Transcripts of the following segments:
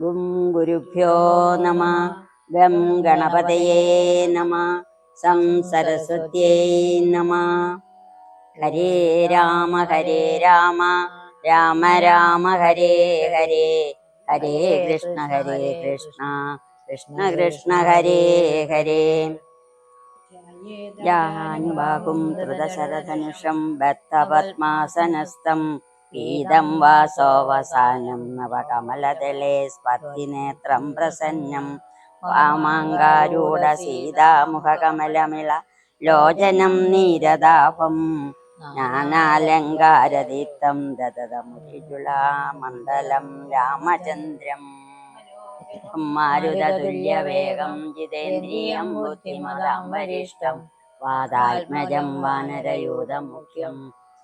ഗും ഗുരുഭ്യോ നമ. ഗം ഗണപതയേ നമ. സം സരസ്വത്യേ നമ. ഹരേ രാമ ഹരേ രാമ. രാമ രാമ ഹരേ ഹരേ. ഹരേ കൃഷ്ണ ഹരേ കൃഷ്ണ. കൃഷ്ണ കൃഷ്ണ ഹരേ ഹരേ. യാനുബാഹും ധൃതശരധനുഷം ബദ്ധപത്മാസനസ്ഥം പീതം വാസോവസാനം നവകമലദളേ സ്പർദ്ധിനേത്രം പ്രസന്നം. വാമാങ്കാരൂഢ സീതാമുഖകമലമിള ലോചനം നീരതാപം ജ്ഞാനാലങ്കാരദീപ്തം ദദതമുരുളാമണ്ഡലം രാമചന്ദ്രം. മാരുതതുല്യവേഗം ജിതേന്ദ്രിയം ബുദ്ധിമതാം വരിഷ്ടം വാതാത്മജം വാനരയൂതമുഖ്യം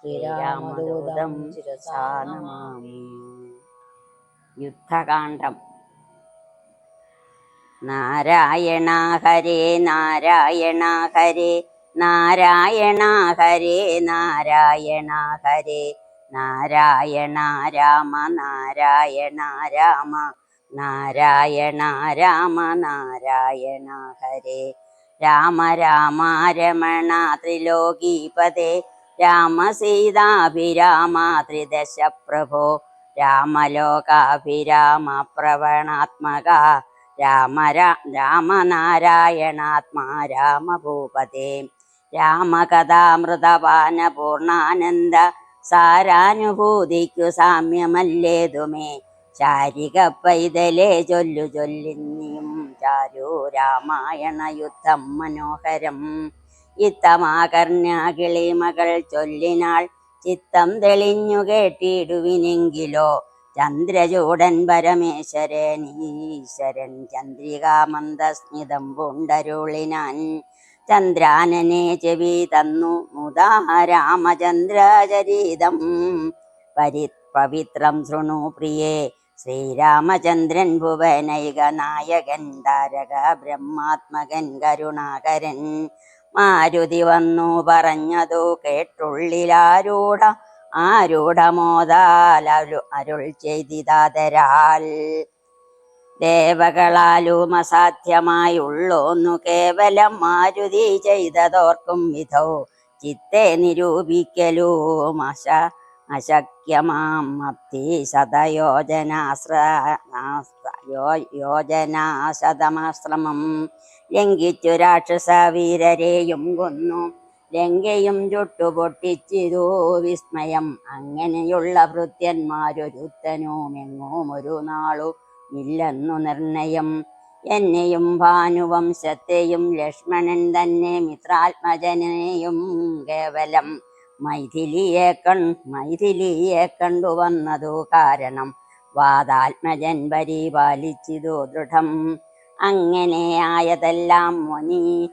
ശ്രീരാമദൂതം ശിരസാ നമാമി യുദ്ധകാന്ഡം. നാരായണ ഹരേ നാരായണ ഹരേ നാരായണ ഹരേ നാരായണ ഹരേ നാരായണ രാമ നാരായണ രാമ നാരായണ രാമ നാരായണ ഹരേ. രാമ രാമ രമണ ത്രിലോകീപദേ രാമ സീതാഭിരാമ ത്രിദശ പ്രഭോ രാമലോകാഭിരാമ പ്രവണാത്മക രാമ രാമനാരായണാത്മാ രാമഭൂപതേ. രാമകഥാമൃതപാന പൂർണാനന്ദ സാരാനുഭൂതിക്കു സാമ്യമല്ലേതുമേ. ശാരിക പൈതലേ ചൊല്ലു ചൊല്ലിന്നിയും ചാരു രാമായണ യുദ്ധം മനോഹരം. ഇത്തമാകർണ്യ മകൾ ചൊല്ലിനാൾ ചിത്തം തെളിഞ്ഞു കേട്ടിടുവിനെങ്കിലോ ചന്ദ്രചൂടൻ പരമേശ്വരൻ ഈശ്വരൻ ചന്ദ്രികാമന്ദസ്മിതം പൂണ്ടരുളിനാൻ ചന്ദ്രാനനെ ചെവി തന്നു. മുതാ രാമചന്ദ്രചരീതം പരി പവിത്രം ശൃണു പ്രിയേ ശ്രീരാമചന്ദ്രൻ ഭുവനൈക നായകൻ താരക ബ്രഹ്മാത്മകൻ കരുണാകരൻ മാരുതി വന്നു പറഞ്ഞതു കേട്ടുള്ളിലാരൂഢ ആരൂഢ അരു അരുൾ ചെയ്തിതാതരാൽ. ദേവകളാലും അസാധ്യമായുള്ളോന്നു കേവലം മാരുതി ചെയ്തതോർക്കും വിധോ ചിത്തെ നിരൂപിക്കലും അശ അശക്യമാം അബ്ധി ശതയോജനാശ്ര യോജനാശതമാശ്രമം ലംഘിച്ചു രാക്ഷസ വീരരെയും കൊന്നു. ലങ്കയും ചുട്ടുപൊട്ടിച്ചിതോ വിസ്മയം. അങ്ങനെയുള്ള ഭൃത്യന്മാരൊരുത്തനുമെങ്ങും ഒരു നാളു ഇല്ലെന്നു നിർണയം. എന്നെയും ഭാനുവംശത്തെയും ലക്ഷ്മണൻ തന്നെ മിത്രാത്മജനെയും കേവലം മൈഥിലിയെ കൺ മൈഥിലിയെ കണ്ടുവന്നതു കാരണം വാദാത്മജൻ പരിപാലിച്ചിതു ദൃഢം. അങ്ങനെ ആയതെല്ലാം മുനി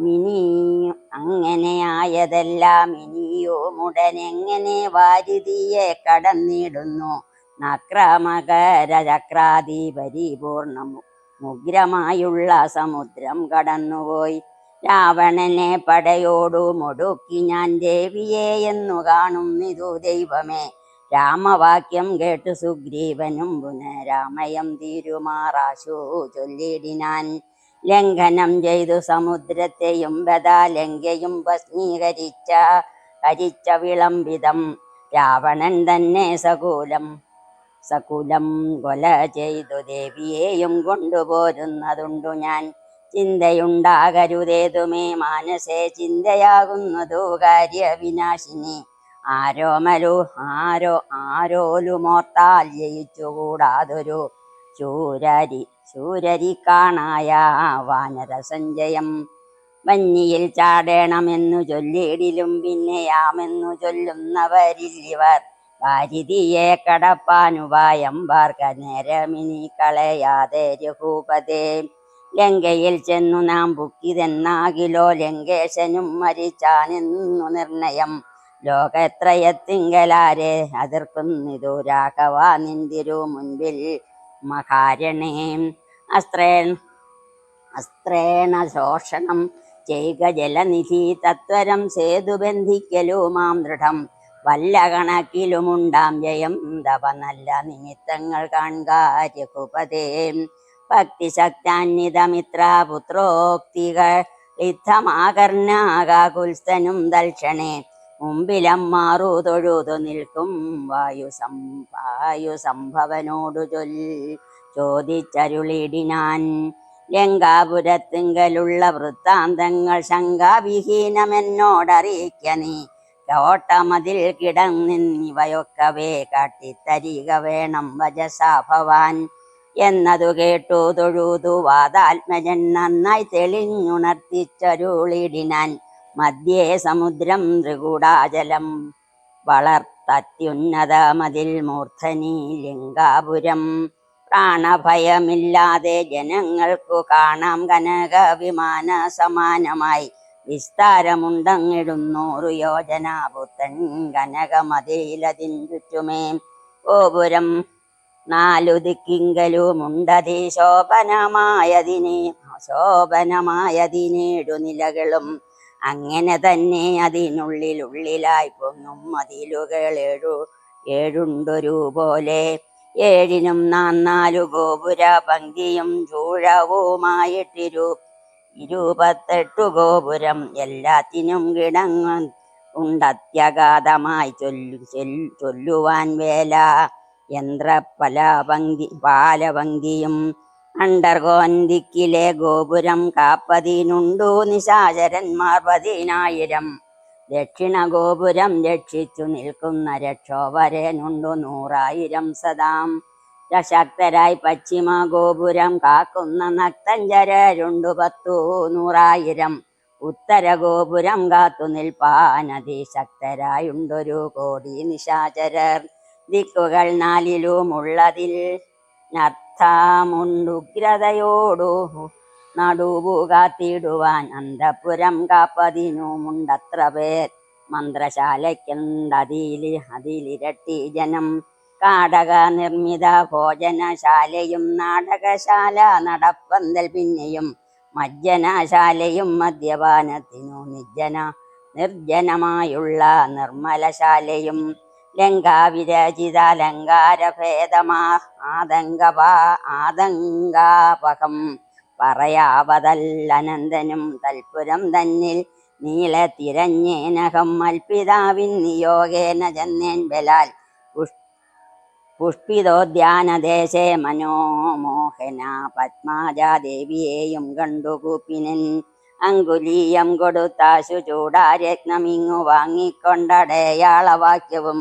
മിനി അങ്ങനെയായതെല്ലാം ഇനിയോ എങ്ങനെ വാരിതിയെ കടന്നിടുന്നു? നക്രമകരചക്രാതി പരിപൂർണം മുഗ്രമായുള്ള സമുദ്രം കടന്നുപോയി. രാവണനെ പടയോടു മുടുക്കി ഞാൻ ദേവിയെ എന്നു കാണുന്നിതു ദൈവമേ. രാമവാക്യം കേട്ടു സുഗ്രീവനും പുനരാമയം തീരുമാറാശു. ചൊല്ലിടിനാൻ ലംഘനം ചെയ്തു സമുദ്രത്തെയും ബദാലങ്കയും ഭസ്മീകരിച്ച കരിച്ച വിളംബിതം രാവണൻ തന്നെ സകൂലം സകുലം കൊല ചെയ്തു ദേവിയെയും കൊണ്ടുപോരുന്നതുണ്ടു ഞാൻ. ചിന്തയുണ്ടാകരുതേതുമേ മാനസേ ചിന്തയാകുന്നതു കാര്യവിനാശിനി. ആരോമലു ആരോ ആരോലുമോർത്താൽ ജയിച്ചുകൂടാതൊരു ചൂരരി ചൂരരി കാണായ വാനരസഞ്ചയം. വന്നിയിൽ ചാടേണമെന്നു ചൊല്ലിടിലും പിന്നെയാമെന്നു ചൊല്ലുന്നവരില്ലിവർ വാരിതിയെ കടപ്പാനുപായം വാർക്ക നേരമിനി കളയാതെ രഘൂപതേ. ലങ്കയിൽ ചെന്നു നാം ബുക്കിതെന്നാകിലോ ലങ്കേശനും മരിച്ചാനെന്നു നിർണയം. ലോകത്രയത്തിങ്കലാരെ അതിർക്കുന്നിതു രാഘവ നിന്തിരു മുൻപിൽ മഹാരണേ. അസ്ത്രേ അസ്ത്രേണ ശോഷണം ചെയ്യുക ജലനിധി തത്വരം സേതു ബന്ധിക്കലു മാം ദൃഢം. വല്ല കണക്കിലുമുണ്ടാം ജയം തവ നല്ല നിമിത്തങ്ങൾ കാൺക രഘുപതേ ഭക്തിശക്താന്വിതമിത്ര പുത്രോക്തികൾ യുദ്ധമാകർണാകാകുൽസ്ഥനും ദൽക്ഷണേ മുമ്പിലം മാറു തൊഴുതു നിൽക്കും. വായു സം വായു സംഭവനോടു ചൊൽ ചോദിച്ചരുളിടിനാൻ. ലങ്കാപുരത്തിങ്കലുള്ള വൃത്താന്തങ്ങൾ ശങ്കാവിഹീനമെന്നോടറിയിക്ക നീ. കോട്ടമതിൽ കിടന്നിവയൊക്കവേ കാട്ടിത്തരിക വേണം വജസാ ഭവാൻ. എന്നതു കേട്ടു തൊഴുതു വാതാത്മജൻ നന്നായി തെളിഞ്ഞുണർത്തിച്ചരുളിടിനാൻ. മധ്യേ സമുദ്രം ത്രികൂടാചലം വളർത്തത്യുന്നതമതിൽ മൂർധനി ലിംഗാപുരം. പ്രാണഭയമില്ലാതെ ജനങ്ങൾക്കു കാണാം കനക വിമാന സമാനമായി. വിസ്താരമുണ്ടങ്ങിടുന്നൂറു യോജന പുത്തൻ കനകമതിലതിൻ ചുറ്റുമേ. ഗോപുരം നാലു ദിക്കിങ്കലുമുണ്ടതി ശോഭനമായതിനെ ശോഭനമായതിനേടു നിലകളും അങ്ങനെ തന്നെ അതിനുള്ളിൽ അതിനുള്ളിലുള്ളിലായി പൊങ്ങും. മതിലുകൾ ഏഴു ഏഴുണ്ടൊരു പോലെ. ഏഴിനും നാന്നാലു ഗോപുര പങ്ക്തിയും ചൂഴവുമായിട്ടിരു ഇരുപത്തെട്ടു ഗോപുരം എല്ലാത്തിനും കിടങ്ങ. ഉണ്ടത്യഗാതമായി ചൊല്ലു ചൊല്ലു- ചൊല്ലുവാൻ വേല. യന്ത്രപ്പല പങ്ക്തി പാലപങ്ക്തിയും അണ്ടർകോൻ ദിക്കിലെ ഗോപുരം കാപ്പതിനുണ്ടു നിശാചരന്മാർ പതിനായിരം. ദക്ഷിണ ഗോപുരം രക്ഷിച്ചു നിൽക്കുന്ന രക്ഷോവരനുണ്ടു നൂറായിരം സദാം. സശക്തരായി പശ്ചിമ ഗോപുരം കാക്കുന്ന നക്തഞ്ചരരുണ്ടു പത്തു നൂറായിരം. ഉത്തര ഗോപുരം കാത്തു നിൽപ്പാനതിശക്തരായുണ്ടൊരു കോടി നിശാചരർ. ദിക്കുകൾ നാലിലുമുള്ളതിൽ നർത്ഥമുണ്ടുഗ്രതയോടു നടുവു കാത്തിടുവാൻ അന്തപുരം കാപ്പതിനുമുണ്ടത്ര പേർ. മന്ത്രശാലയ്ക്കുണ്ടതിൽ അതിലിരട്ടി ജനം. കാടക നിർമ്മിത ഭോജനശാലയും നാടകശാല നടപ്പന്തൽ പിന്നെയും മജ്ജനശാലയും മദ്യപാനത്തിനു നിജ്ജന നിർജനമായുള്ള നിർമ്മലശാലയും ലങ്കാവിരചിത അലങ്കാരഭേദമാ ആതങ്കപാ ആതങ്കാപകം പറയാവതല്ലനന്ദനും തൽപുരം തന്നിൽ നീള തിരഞ്ഞേനകം അൽപിതാവിൻ നിയോഗേന ജന്നേൻ ബലാൽ. പുഷ് പുഷ്പിതോദ്യാനദേശേ മനോമോഹന പത്മാജാദേവിയെയും കണ്ടു കൂപ്പിനൻ. അങ്കുലീയം കൊടുത്താശു ചൂടാരത്നമിങ്ങു വാങ്ങിക്കൊണ്ടടയാളവാക്യവും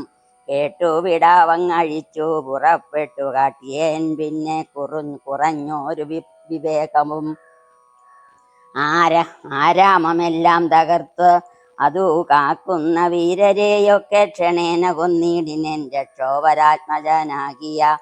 കേട്ടു വിടാവങ്ങഴിച്ചു പുറപ്പെട്ടു കാട്ടിയേൻ പിന്നെ കുറു കുറഞ്ഞൊരു വിവേകവും. ആര ആരാമമെല്ലാം തകർത്ത് അതു കാക്കുന്ന വീരരെയൊക്കെ ക്ഷണേന കൊന്നിടിനേൻ രക്ഷോപരാത്മജനാകിയ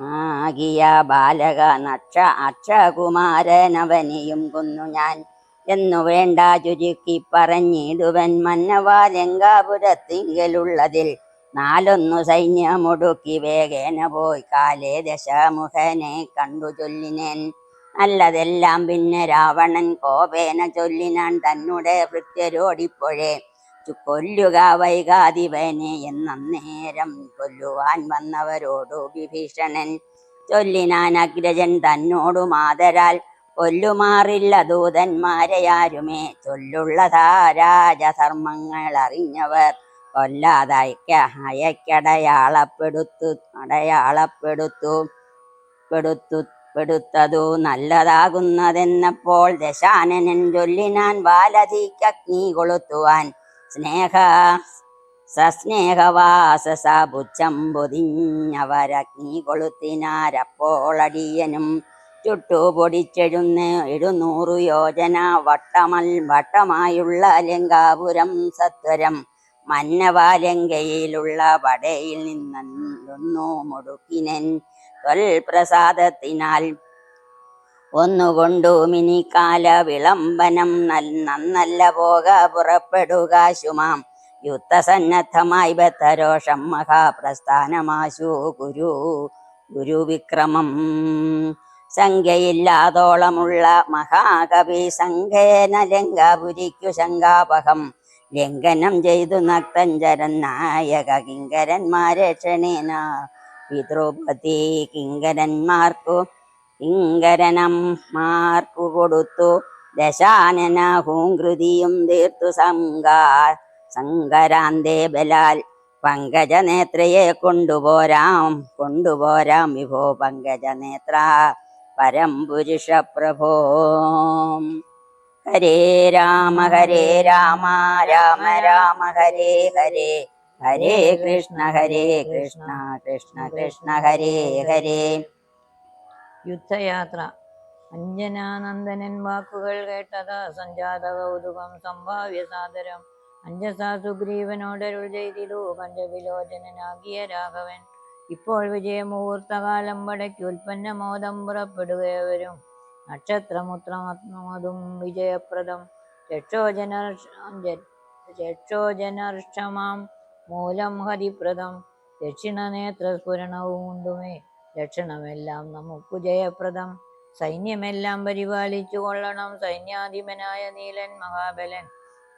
ആകിയ ബാലക നക്ഷ അക്ഷകുമാരനവനെയും കൊന്നു ഞാൻ. എന്നു വേണ്ട ചുരുക്കി പറഞ്ഞിടുവൻ മന്നവാലങ്കാപുരത്തിങ്കലുള്ളതിൽ നാലൊന്നു സൈന്യമൊടുക്കി വേഗേന പോയി. കാലേ ദശമുഖനെ കണ്ടു ചൊല്ലിനേൻ. നല്ലതെല്ലാം പിന്നെ രാവണൻ കോപേന ചൊല്ലിനാൻ തന്നെ ഭൃത്യരോടിപ്പോഴേ. ചു- കൊല്ലുക വൈകാതിവനെ എന്നേരം കൊല്ലുവാൻ വന്നവരോടു വിഭീഷണൻ ചൊല്ലിനാൻ അഗ്രജൻ തന്നോടു മാതരാൽ കൊല്ലുമാറില്ല ദൂതന്മാരെയാരുമേ ചൊല്ലുള്ളതാ രാജധർമ്മങ്ങൾ അറിഞ്ഞവർ കൊല്ലാതയക്ക അയക്കടയാളപ്പെടുത്തു അടയാളപ്പെടുത്തു പെടുത്തു പെടുത്തതു നല്ലതാകുന്നതെന്നപ്പോൾ ദശാനനൻ ചൊല്ലിനാൻ ബാലധിക്കഗ്നി കൊളുത്തുവാൻ. സ്നേഹ സസ്നേഹവാസസ പുച്ഛം പൊതിഞ്ഞവരഗ്നി കൊളുത്തിനാരപ്പോൾ അടിയനും ചുട്ടുപൊടിച്ചെഴുന്ന എഴുന്നൂറു യോജന വട്ടമൽ വട്ടമായുള്ള ലങ്കാപുരം സത്വരം മന്നവാലങ്കയിലുള്ള വടയിൽ നിന്നൊന്നു മുടുക്കിനൻ തൊൽപ്രസാദത്തിനാൽ. ഒന്നുകൊണ്ടു മിനിക്കാല വിളംബനം നന്നല്ല പോക പുറപ്പെടുക ശുമാം. യുദ്ധസന്നദ്ധമായി ബദ്ധരോഷം മഹാപ്രസ്ഥാനമാശു ഗുരു ഗുരുവിക്രമം. സംഖ്യയില്ലാതോളമുള്ള മഹാകവി സംഘേന ലങ്കാപുരിക്കു ശങ്കാപഹം ലംഘനം ചെയ്തു നക്തഞ്ചരൻ നായക കിങ്കരന്മാരെ ക്ഷണേന. പിതൃപതി കിങ്കരന്മാർക്കു കിങ്കരനന്മാർക്കു കൊടുത്തു. ദശാനന ഹൂങ്കൃതിയും തീർത്തു സംഗാ സങ്കരാന്തേ ബലാൽ. പങ്കജനേത്രയെ കൊണ്ടുപോരാം കൊണ്ടുപോരാം വിഭോ പങ്കജനേത്ര. പരം പുരുഷ പ്രഭോ ഹരേ രാമ ഹരേ രാമ രാമ രാമ ഹരേ ഹരേ. ഹരേ കൃഷ്ണ ഹരേ കൃഷ്ണ കൃഷ്ണ കൃഷ്ണ ഹരേ ഹരേ. യുദ്ധയാത്ര. അഞ്ജനാനന്ദനൻ വാക്കുകൾ കേട്ടത് സഞ്ജാത കൗതുകം സംഭാവ്യ സാദരം അഞ്ജസാ സുഗ്രീവനോടരുൾ ചെയ്തിരു പഞ്ചവിലോചനനാകിയ രാഘവൻ. ഇപ്പോൾ വിജയമുഹൂർത്തകാലം വടയ്ക്ക് ഉൽപ്പന്നമോദം പുറപ്പെടുകയവരും നക്ഷത്രമുത്രമതും വിജയപ്രദം. രക്ഷോജനർഷമാം മൂലം ഹരിപ്രദം. ദക്ഷിണനേത്രസ്ഫുരണവും ഉണ്ടുമേ ലക്ഷണമെല്ലാം നമുക്ക് ജയപ്രദം. സൈന്യമെല്ലാം പരിപാലിച്ചു കൊള്ളണം. സൈന്യാധിപനായ നീലൻ മഹാബലൻ.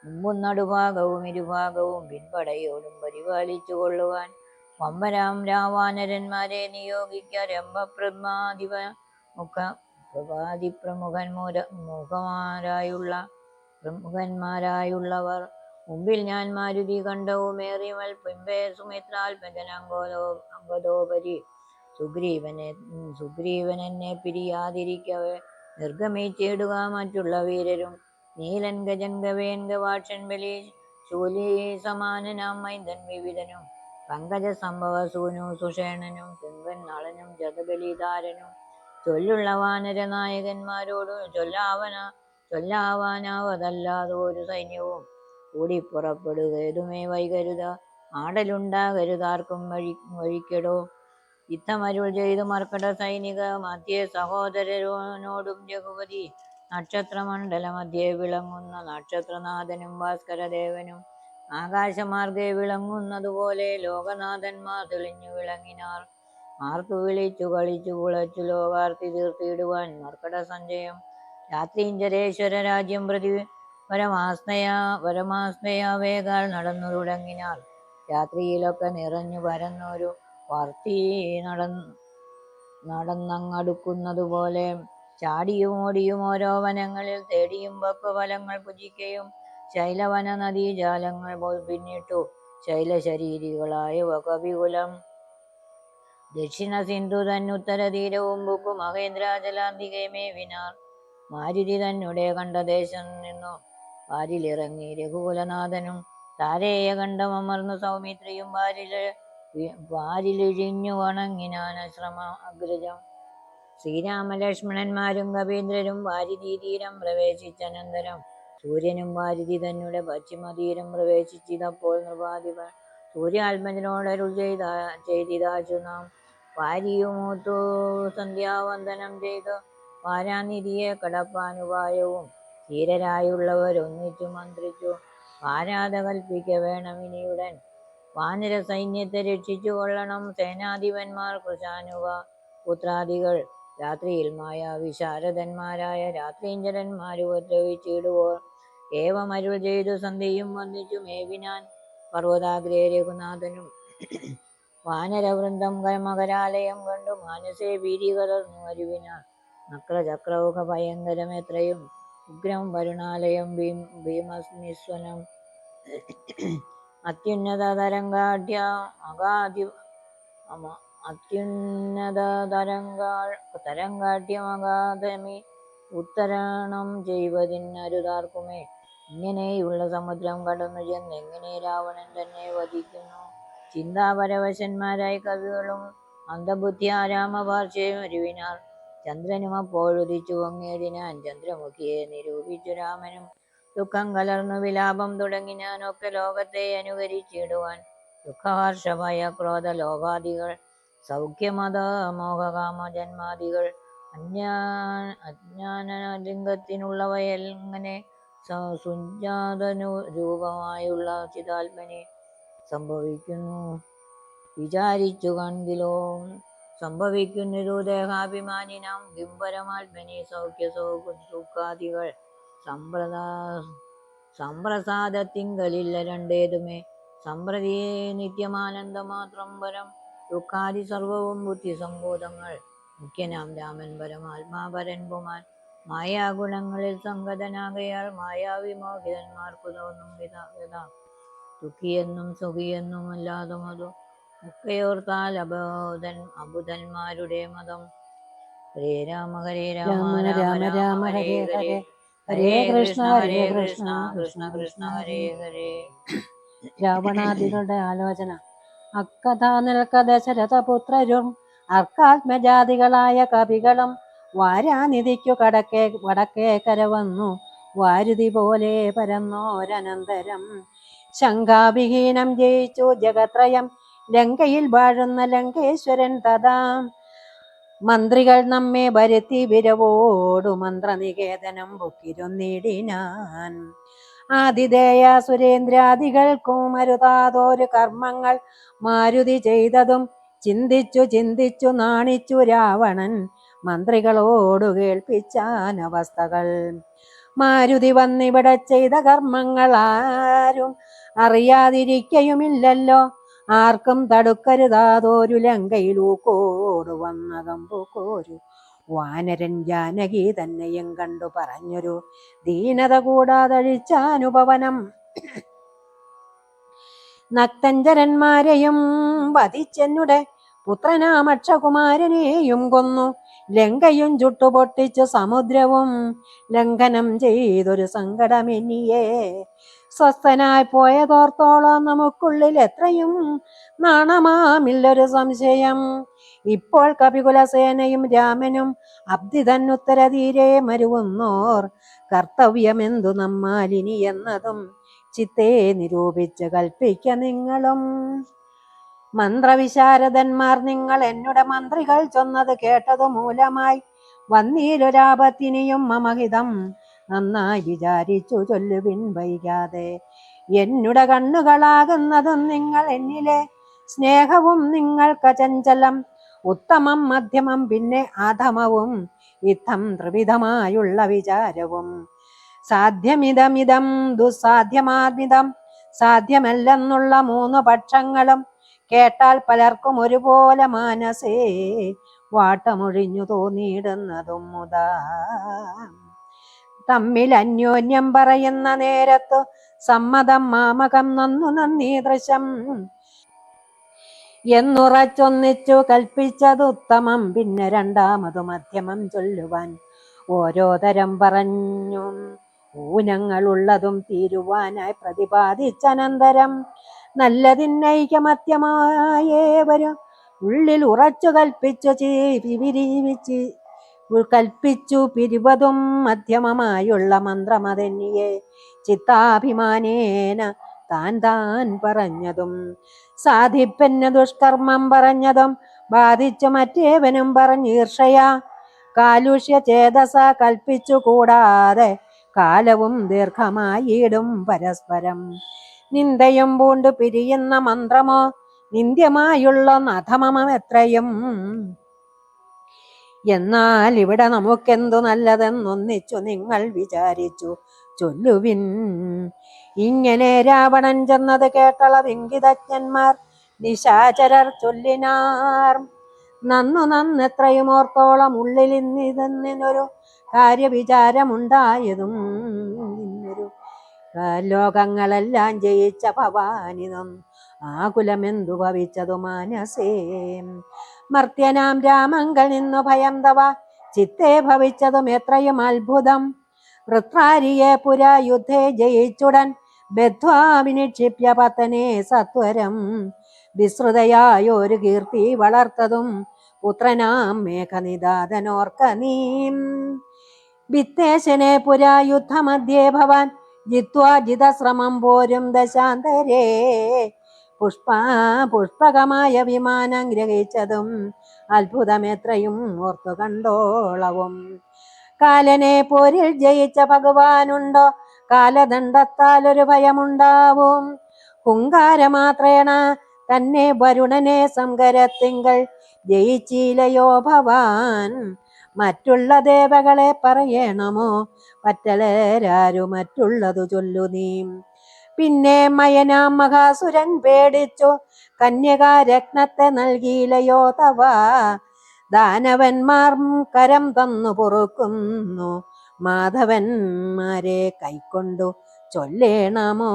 മുമ്പും നടുഭാഗവും ഇരുഭാഗവും പിൻപടയോടും പരിപാലിച്ചു കൊള്ളുവാൻ വമ്പരാം രാവാനരന്മാരെ നിയോഗിക്ക രംഭപ്രമാധിപ മുഖ പ്രഭാതി പ്രമുഖൻ മുര മുഖമാരായുള്ള പ്രമുഖന്മാരായുള്ളവർ. മുമ്പിൽ ഞാൻ മാരുതി കണ്ടവുമേറി മൽ പിമ്പേ സുമിത്രാൽപജനങ്കോലോ അംഗതോപരി സുഗ്രീവനെ സുഗ്രീവനെന്നെ സുഗ്രീവൻ എന്നെ ചേടുക മറ്റുള്ള വീരരും. നീലൻ ഗജൻ ഗവേൻ ഗവാക്ഷൻ ബലി. ശൂലി സമാനനാം മൈന്ദൻ വിവിധനും. പങ്കജ സംഭവ സൂനു സുഷേണനും. തുങ്കൻ നളനും ജതബലിധാരനും ചൊല്ലുള്ള വാനര നായകന്മാരോട് ചൊല്ലാവന ചൊല്ലാവാനാവതല്ലാതെ ഒരു സൈന്യവും കൂടി പുറപ്പെടുക ഏതുമേ വൈകരുത ആടലുണ്ടാകരുതാർക്കും വഴി വഴിക്കെടോ. യുദ്ധമരുൾ ചെയ്തു മർക്കട സൈനിക മധ്യേ സഹോദരനോടും രഘുപതി നക്ഷത്രമണ്ഡല മധ്യേ വിളങ്ങുന്ന നക്ഷത്രനാഥനും ഭാസ്കരദേവനും ആകാശമാർഗേ വിളങ്ങുന്നതുപോലെ ലോകനാഥന്മാർ തെളിഞ്ഞു വിളങ്ങിനാർ. ആർത്തു വിളിച്ചു കളിച്ചു കുളച്ചു ലോകാർത്തി തീർത്തിയിടുവാൻ? മർക്കട സഞ്ജയം രാത്രീഞ്ചരേശ്വര രാജ്യം പ്രതി പരമാസ്നയാ പരമാസ്നയാ വേഗാൽ നടന്നു തുടങ്ങിനാൽ രാത്രിയിലൊക്കെ നിറഞ്ഞു പരന്നൊരു വർത്തി നടന്ന് നടന്നങ്ങടുക്കുന്നതുപോലെ ചാടിയും ഓടിയും ഓരോ വനങ്ങളിൽ തേടിയും ഫലങ്ങൾ പുജിക്കയും ശൈലവന നദീജാലങ്ങൾ പിന്നിട്ടു ശൈലശരീരികളായ കവികുലം ദക്ഷിണ സിന്ധു തന്നുത്തര തീരവും ബുക്കു മഹേന്ദ്രാജലാന്തികെ വിനാർ. മാരുതി തന്നെ കണ്ട ദേശം നിന്നു. പാരിലിറങ്ങി രഘുകുലനാഥനും താരേയ കണ്ടമർന്നു സൗമിത്രിയും പാരിൽ പാരിലിഴിഞ്ഞു വണങ്ങിനാൻ ശ്രമ അഗ്രജം. ശ്രീരാമലക്ഷ്മണന്മാരും കവീന്ദ്രരും വാരിധി തീരം പ്രവേശിച്ചനന്തരം. സൂര്യനും വാരിധി തന്നെ പശ്ചിമതീരം പ്രവേശിച്ചിതപ്പോൾ നൃപാധിപൻ സൂര്യാത്മജനോടരുൾ ചെയ്ത ചെയ്തിതാച്ചു നാം. വാരിയുമൂത്തു സന്ധ്യാവന്ദനം ചെയ്ത്. വാരാനിരിയെ കടപ്പാനുപായവും ധീരരായുള്ളവർ ഒന്നിച്ചു മന്ത്രിച്ചു. വാരാത കൽപ്പിക്ക വേണം ഇനിയുടൻ. വാനര സൈന്യത്തെ രക്ഷിച്ചു കൊള്ളണം. സേനാധിപന്മാർ കൃശാനുവ പുത്രാദികൾ. രാത്രിയിൽ മായ വിശാരദന്മാരായ രാത്രീഞ്ചരന്മാര് ഉപദ്രവിച്ചിടുവോർ ഏവമരുൾ ചെയ്തു സന്ധ്യയും വന്ദിച്ചു. മേവിനാൻ പർവതാഗ്രേ രഘുനാഥനും വാനരവൃന്ദം മകരാലയം കണ്ടു മാനസേ ഭീതി കലർന്നു അരുവിനാർ നക്രചക്രൗക ഭയങ്കരം എത്രയും. ഉഗ്രം വരുണാലയം ഭീം ഭീമനിസ്വനം. അത്യുന്നത തരംഗാഢ്യ അഗാധി അത്യുന്നത തരംഗാ തരംഗാഢ്യമഗാധമി ഉത്തരണം ചെയ്വതിനരുതാർക്കുമേ ഇങ്ങനെയുള്ള സമുദ്രം കടന്നു ചെന്ന് എങ്ങനെ രാവണൻ തന്നെ വധിക്കുന്നു? ചിന്താപരവശന്മാരായ കവികളും അന്ധബുദ്ധിയ രാമപാർശ്വയും ഒരുവിനാർ ചന്ദ്രനും അപ്പോഴുദിച്ചു പൊങ്ങിയതിനാൻ ചന്ദ്രമുഖിയെ നിരൂപിച്ചു രാമനും. ദുഃഖം കലർന്നു വിലാപം തുടങ്ങി ഞാനൊക്കെ ലോകത്തെ അനുകരിച്ചിടുവാൻ ദുഃഖഹർഷഭയ ക്രോധ ലോകാദികൾ സൗഖ്യമത മോഹകാമ ജന്മാദികൾ അജ്ഞാ അജ്ഞാനലിംഗത്തിനുള്ളവയെങ്ങനെ സുജാതനു രൂപമായുള്ള ചിതാത്മനെ സംഭവിക്കുന്നു. വിചാരിച്ചു കണ്ടിലോ? സംഭവിക്കുന്നൊരു ദേഹാഭിമാനിനാം ബിംബരമാത്മനി സൗഖ്യ സൗഖ്യാദികൾ സമ്പ്രദാ സമ്പ്രസാദത്തിങ്കലില്ല രണ്ടേതുമേ. സമ്പ്രതിയെ നിത്യമാനന്ദമാത്രം പരം ദുഃഖാദി സർവവും ബുദ്ധി സംബോധങ്ങൾ മുഖ്യനാം രാമൻ പരമാത്മാപരൻ പുമാൻ. മായാഗുണങ്ങളിൽ സംഗതനാകയാൽ മായാവിമോഹിതന്മാർക്കു തോന്നും വിധ ദുഃഖിയെന്നും സുഖിയെന്നും അല്ലാതെ മതം ഒക്കെയോർത്താൽ അബോധൻ അബുധന്മാരുടെ മതം. ഹരേ രാമ ഹരേ രാമ രാമ രാമ ഹരേ ഹരേ ഹരേ. കൃഷ്ണ ഹരേ കൃഷ്ണ കൃഷ്ണ കൃഷ്ണ ഹരേ. ഹരേ. രാവണാദികളുടെ ആലോചന. അക്കഥ നിൽക്ക ദശരഥപുത്രരും അർക്കാത്മജാതികളായ കവികളും വാരാനിധിക്കു കടക്കേ വടക്കേ കരവന്നു വാരുതി പോലെ പരന്നോരനന്തരം ശങ്കാവിഹീനം ജയിച്ചു ജഗത്രയം. ലങ്കയിൽ വാഴുന്ന ലങ്കേശ്വരൻ തഥാ. മന്ത്രികൾ നമ്മെ വരുത്തി വിരവോടു മന്ത്രനികേതനം പൊക്കിരുന്നിടിനാൻ. ആതിഥേയ സുരേന്ദ്രാദികൾക്കും മരുതാതോരു കർമ്മങ്ങൾ മാരുതി ചെയ്തതും ചിന്തിച്ചു ചിന്തിച്ചു നാണിച്ചു രാവണൻ മന്ത്രികളോടു കേൾപ്പിച്ചാൻ അവസ്ഥകൾ മാരുതി വന്നിവിടെ ചെയ്ത കർമ്മങ്ങൾ ആരും അറിയാതിരിക്കയുമില്ലല്ലോ. ആർക്കും തടുക്കരുതാതൊരു ലങ്കയിലൂക്കോട് വന്നകം പൂക്കോരു വാനരൻ ജാനകി തന്നെയും കണ്ടു പറഞ്ഞൊരു ദീനത കൂടാതഴിച്ചാനുപവനം നക്തഞ്ചരന്മാരെയും വധിച്ചെന്നുടെ പുത്രനാമക്ഷകുമാരനെയും കൊന്നു. ലങ്കയും ചുട്ടുപൊട്ടിച്ചു സമുദ്രവും ലംഘനം ചെയ്തൊരു സങ്കടമെന്നിയെ. സ്വസ്ഥനായി പോയതോർത്തോളം നമുക്കുള്ളിൽ എത്രയും നാണമാമില്ലൊരു സംശയം. ഇപ്പോൾ കപികുലസേനയും രാമനും അബ്ദിതൻ ഉത്തരതീരെ മരുവുന്നോർ കർത്തവ്യമെന്തു നമ്മാലിനി എന്നതും ചിത്തേ നിരൂപിച്ച് കൽപ്പിക്ക നിങ്ങളും. മന്ത്രവിശാരദന്മാർ നിങ്ങൾ എന്നുടെ മന്ത്രികൾ ചൊന്നത് കേട്ടതു മൂലമായി വന്നീലൊരാപത്തിനിയും മമഹിതം നന്നായി വിചാരിച്ചു ചൊല്ലുവിൻ വൈകാതെ. എന്നുടെ കണ്ണുകളാകുന്നതും നിങ്ങൾ എന്നിലെ സ്നേഹവും നിങ്ങൾക്ക് ചഞ്ചലം ഉത്തമം മധ്യമം പിന്നെ അധമവും ഇത്തം ത്രിവിധമായുള്ള വിചാരവും. സാധ്യമിതമിതം ദുസ്സാധ്യമാത്മിതം സാധ്യമല്ലെന്നുള്ള മൂന്ന് പക്ഷങ്ങളും കേട്ടാൽ പലർക്കും ഒരുപോലെ മാനസേ. വാട്ടമൊഴിഞ്ഞു തോന്നിയിടുന്നതും മുതാ. തമ്മിൽ അന്യോന്യം പറയുന്ന നേരത്തു സമ്മതം മാമകം നന്നു നന്ദി ദൃശം എന്നുറച്ചൊന്നിച്ചു കൽപ്പിച്ചത് ഉത്തമം പിന്നെ രണ്ടാമതു മധ്യമം ചൊല്ലുവാൻ ഓരോ തരം പറഞ്ഞു. ഊനങ്ങളുള്ളതും തീരുവാനായി പ്രതിപാദിച്ചനന്തരം നല്ലതിന്നൈകമത്യമായേവരും ഉള്ളിൽ ഉറച്ചു കൽപ്പിച്ചു ചീ- പിരിവിച്ച് കൽപ്പിച്ചു പിരിവതും മധ്യമമായുള്ള മന്ത്രമതന്നെ ചിത്താഭിമാനേന താൻ താൻ പറഞ്ഞതും സാധിപ്പന്ന ദുഷ്കർമ്മം പറഞ്ഞതും ബാധിച്ചു മറ്റേവനും പറഞ്ഞീർഷയാ. കാലുഷ്യ ചേതസ കൽപ്പിച്ചു കൂടാതെ കാലവും ദീർഘമായിടും പരസ്പരം. നിന്ദയും പൂണ്ട് പിരിയുന്ന മന്ത്രമോ? നിന്ദ്യമായുള്ള നഥമമം എത്രയും? എന്നാൽ ഇവിടെ നമുക്കെന്തു നല്ലതെന്നൊന്നിച്ചു നിങ്ങൾ വിചാരിച്ചു. ചൊല്ലുവിൻ. ഇങ്ങനെ രാവണൻ ചെന്നത് കേട്ടള വിങ്കിതജ്ഞന്മാർ നിശാചരർ ചൊല്ലിനാർ. നന്നു നന്നെത്രയും ഓർത്തോളം ഉള്ളിൽ ഇന്നിതെന്നൊരു കാര്യവിചാരമുണ്ടായതും ഇന്നൊരു ലോകങ്ങളെല്ലാം ജയിച്ച ഭവാനിതം. ആകുലമെന്തു ഭവിച്ചതു മാനസേ? മർത്യനാം രാമങ്കൾ നിന്നു ഭയം തവ. ചിത്തെ ഭവിച്ചതും എത്രയും അത്ഭുതം. വൃത്രാരിയെ പുരാ യുദ്ധേ ജയിച്ചുടൻ ബദ്ധ്വാ വിനിക്ഷിപ്യ പത്തനെ സത്വരം. വിസ്തൃതയായൊരു കീർത്തി വളർത്തതും പുത്രനാം മേഘനിദാതനോർക്ക നീം വിത്തേശനെ പുരാ യുദ്ധമധ്യേ ഭവാൻ ജിത്വാ ജിതശ്രമം പോരും ദശാന്തരേ പുഷ്പ പുഷ്പകമായ വിമാനം ഗ്രഹിച്ചതും അത്ഭുതമെത്രയും ഓർത്തു കണ്ടോളവും. കാലനെ പോരിൽ ജയിച്ച ഭഗവാനുണ്ടോ? കാലദണ്ഡത്താൽ ഒരു ഭയമുണ്ടാവും. ഹുങ്കാരമാത്രേണ തന്നെ വരുണനെ സംകരത്തിങ്കൾ ജയിച്ചിലയോ ഭവാൻ? മറ്റുള്ള ദേവകളെ പറയണമോ? പറ്റലേരാരു മറ്റുള്ളതു ചൊല്ലു നീ. പിന്നെ മയനാ മഹാസുരൻ പേടിച്ചു കന്യകാരത്നത്തെ നൽകിയില്ലയോ തവ. ദാനവന്മാർ കരം തന്നു പൊറുക്കുന്നു മാധവന്മാരെ കൈക്കൊണ്ടു ചൊല്ലേണമോ?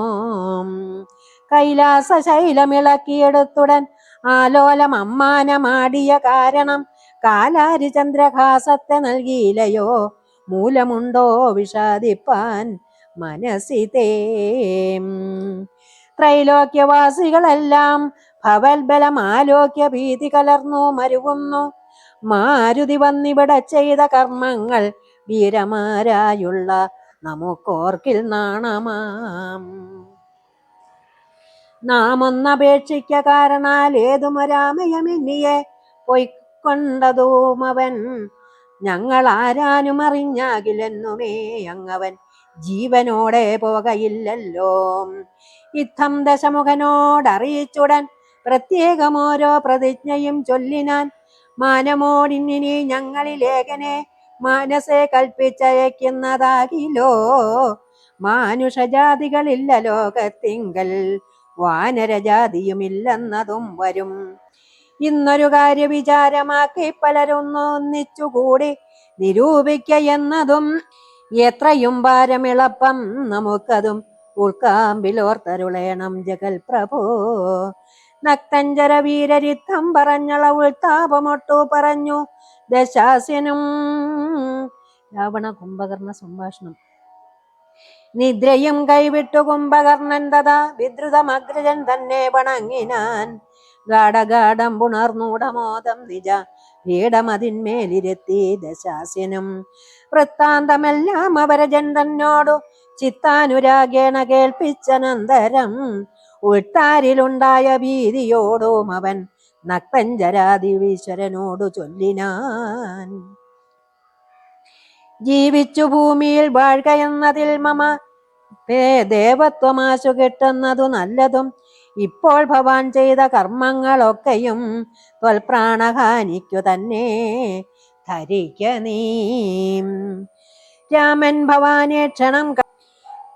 കൈലാസ ശൈലമിളക്കിയെടുത്തുടൻ ആലോലം അമ്മാനമാടിയ കാരണം കാലാരി ചന്ദ്രഹാസത്തെ നൽകിയില്ലയോ? മൂലമുണ്ടോ വിഷാദിപ്പാൻ മനസ്സിതേ ത്രൈലോക്യവാസികളെല്ലാം ഭവൽബലം ആലോക്യ ഭീതി കലർന്നു മരുവുന്നു. മാരുതി വന്നിവിടെ ചെയ്ത കർമ്മങ്ങൾ വീരമാരായുള്ള നമുക്കോർക്കിൽ നാണമാം. നാമൊന്നപേക്ഷിക്ക കാരണാൽ ഏതുമൊരാമയമെന്നിയെ പൊയ്ക്കൊണ്ടതും അവൻ ഞങ്ങൾ ആരാനും അറിഞ്ഞാകില്ലെന്നുമേ അങ്ങവൻ ജീവനോടെ പോകയില്ലല്ലോ. ഇത്തം ദശമുഖനോടറിയിച്ചുടൻ പ്രത്യേകമോരോ പ്രതിജ്ഞയും ചൊല്ലിനാൻ മാനമോടിന്നിനി ഞങ്ങളിലേകനെ മാനസെ കൽപ്പിച്ചയക്കുന്നതാകിലോ? മാനുഷജാതികളില്ല ലോകത്തിങ്കൽ വാനരജാതിയുമില്ലെന്നതും വരും. ഇന്നൊരു കാര്യ വിചാരമാക്കി പലരൊന്നൊന്നിച്ചുകൂടി നിരൂപിക്ക എന്നതും എത്രയും ഭാരമിളപ്പം നമുക്കതും ഉൾക്കാമ്പിലോർത്തരുളേണം ജഗൽ പ്രഭു നക്തഞ്ചര വീരരിത്തം പറഞ്ഞള ഉൾത്താപമൊട്ടു പറഞ്ഞു ദശാസ്യനും രാവണ കുംഭകർണ സംഭാഷണം. നിദ്രയും കൈവിട്ടു കുംഭകർണൻ തഥാ വിദ്രുതമഗ്രജൻ തന്നെ വണങ്ങിനാൻ. ഗാഠഗാഠം പുണർന്നൂടമോദം നിജ. പീഠമതിന്മേലിരുത്തി ദശാസ്യനും വൃത്താന്തമെല്ലാം അവരജൻ തന്നോടു ചിത്താനുരാഗേണ കേൾപ്പിച്ചനന്തരം ഉൾത്താരിലുണ്ടായ ഭീതിയോടും അവൻ നക്തഞ്ചരാദിവീശ്വരനോടു ചൊല്ലിനാൻ. ജീവിച്ചു ഭൂമിയിൽ വാഴ്കയെന്നതിൽ മമ ദേവത്വമാശു കിട്ടുന്നതു നല്ലതും ഇപ്പോൾ ഭവാൻ ചെയ്ത കർമ്മങ്ങളൊക്കെയും ത്വൽപ്രാണഹാനിക്കു തന്നെ ധരിക്ക നീ. രാമൻ ഭവാനെ ക്ഷണം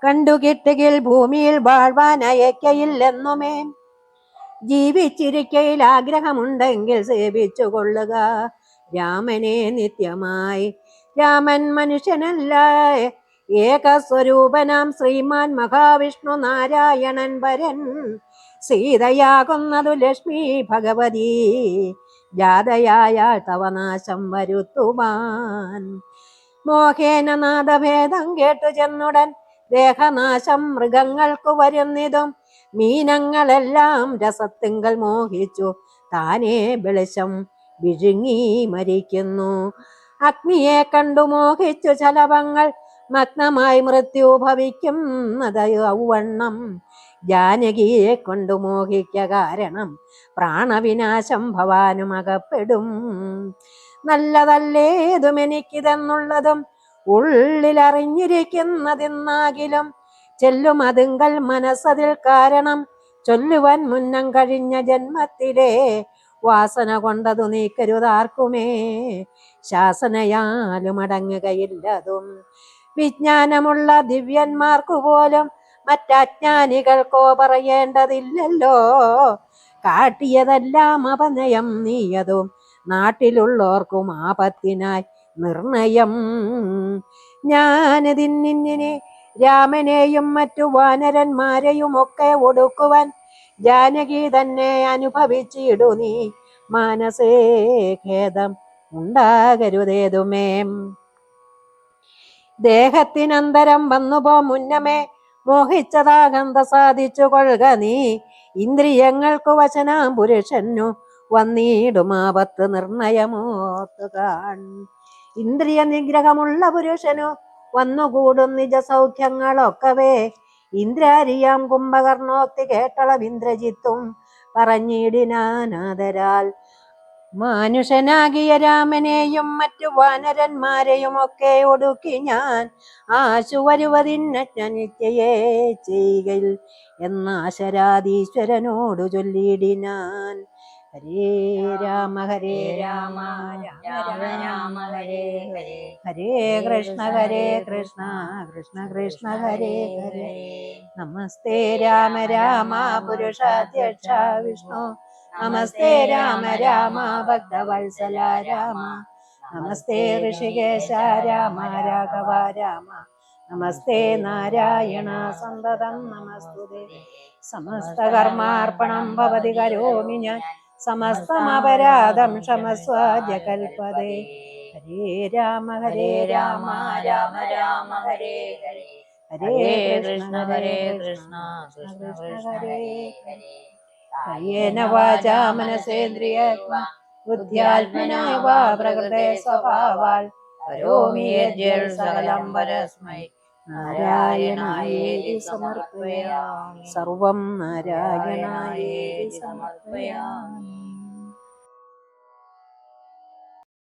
കണ്ടു കിട്ടുകിൽ ഭൂമിയിൽ വാഴ്വാൻ അയക്കയില്ലെന്നുമേ. ജീവിച്ചിരിക്കയിൽ ആഗ്രഹമുണ്ടെങ്കിൽ സേവിച്ചു കൊള്ളുക രാമനെ നിത്യമായി. രാമൻ മനുഷ്യനല്ല. ഏകസ്വരൂപനാം ശ്രീമാൻ മഹാവിഷ്ണു നാരായണൻ വരൻ. സീതയാകുന്നതു ലക്ഷ്മി ഭഗവതി. ജാതയായാൾ തവ നാശം വരുത്തുവാൻ. മോഹേന നാദഭേദം കേട്ടു ചെന്നുടൻ ദേഹനാശം മൃഗങ്ങൾക്കു വരുന്നിതും. മീനങ്ങളെല്ലാം രസത്തിങ്കൾ മോഹിച്ചു താനേ വെളിച്ചം വിഴുങ്ങി മരിക്കുന്നു. അഗ്നിയെ കണ്ടു മോഹിച്ചു ചലവങ്ങൾ മഗ്നമായി മൃത്യു ഭവിക്കുന്നത് ഔവണ്ണം ജാനകിയെ കൊണ്ടു മോഹിക്ക കാരണം പ്രാണവിനാശം ഭവാനും അകപ്പെടും. നല്ലതല്ലേതും എനിക്കിതെന്നുള്ളതും ഉള്ളിലറിഞ്ഞിരിക്കുന്നതെന്നാകിലും ചെല്ലും അതുങ്കൽ മനസ്സതിൽ കാരണം ചൊല്ലുവാൻ മുന്നം കഴിഞ്ഞ ജന്മത്തിലെ വാസന കൊണ്ടതു നീക്കരുതാർക്കുമേ. ശാസനയാലും അടങ്ങുകയില്ലതും വിജ്ഞാനമുള്ള ദിവ്യന്മാർക്കു പോലും മറ്റജ്ഞാനികൾക്കോ പറയേണ്ടതില്ലല്ലോ. കാട്ടിയതെല്ലാം അപനയം നീയതും നാട്ടിലുള്ളോർക്കും ആപത്തിനായി നിർണയം. ഞാനതിന്നിന്നിനെ രാമനെയും മറ്റു വാനരന്മാരെയും ഒക്കെ ഒടുക്കുവാൻ ജാനകി തന്നെ അനുഭവിച്ചിടു നീ. മാനസേ ഖേദം ഉണ്ടാകരുതേതുമേ. ദേഹത്തിനന്തരം വന്നുപോ മുന്നമേ മോഹിച്ചതാകന്ത സാധിച്ചു കൊള്ളുക നീ. ഇന്ദ്രിയങ്ങൾക്കു വശനാം പുരുഷനു വന്നിടുമാപത്ത് നിർണയമോർത്തു കാൺ ഇന്ദ്രിയ നിഗ്രഹമുള്ള പുരുഷനു വന്നുകൂടും നിജ സൗഖ്യങ്ങളൊക്കവേ. ഇന്ദ്രാരിയാം കുംഭകർണോക്തി കേട്ടളം ഇന്ദ്രജിത്തും പറഞ്ഞിടിനാനാദരാൽ മാനുഷനാകിയ രാമനെയും മറ്റു വാനരന്മാരെയും ഒക്കെ ഒടുക്കി ഞാൻ ആശു വരുവതിന്നജ്ഞനിത്യയെ ചെയ്കയിൽ എന്നാശരാധീശ്വരനോടു ചൊല്ലിയിടിനാൻ ഹരേ രാമ ഹരേ രാമ രാമ രാമ ഹരേ ഹരേ. ഹരേ കൃഷ്ണ ഹരേ കൃഷ്ണ കൃഷ്ണ കൃഷ്ണ ഹരേ ഹരേ. നമസ്തേ രാമ രാമ പുരുഷാധ്യക്ഷ വിഷ്ണു. നമസ്തേ രാമ രാമ ഭക്തവത്സല രാമ. നമസ്തേ ഋഷികേശ രാമ രാഘവ രാമ. നമസ്തേ നാരായണ സന്തതം നമസ്തുതേ. സമസ്ത കർമാർപ്പണം ഭവതി കരോമി ഞാൻ. സമസ്തമപരാധം ക്ഷമസ്വ ജകൽപദേ ഹരേ രാമ ഹരേ രാമ രാമ രാമ ഹരേ ഹരേ. ഹരേ കൃഷ്ണ ഹരേ കൃഷ്ണ കൃഷ്ണ കൃഷ്ണ ഹരേ ഹരേ. കായേന വാചാ മനസേന്ദ്രിയത്വാ ബുദ്ധ്യാത്മനായ വാ പ്രകൃതേ സ്വഭാവാൽ കരോമി യജ്ഞൽ സകലം പരസ്മൈ നാരായണായേതി സമർപ്പയാമി. സർവം നാരായണായേതി സമർപ്പയാമി.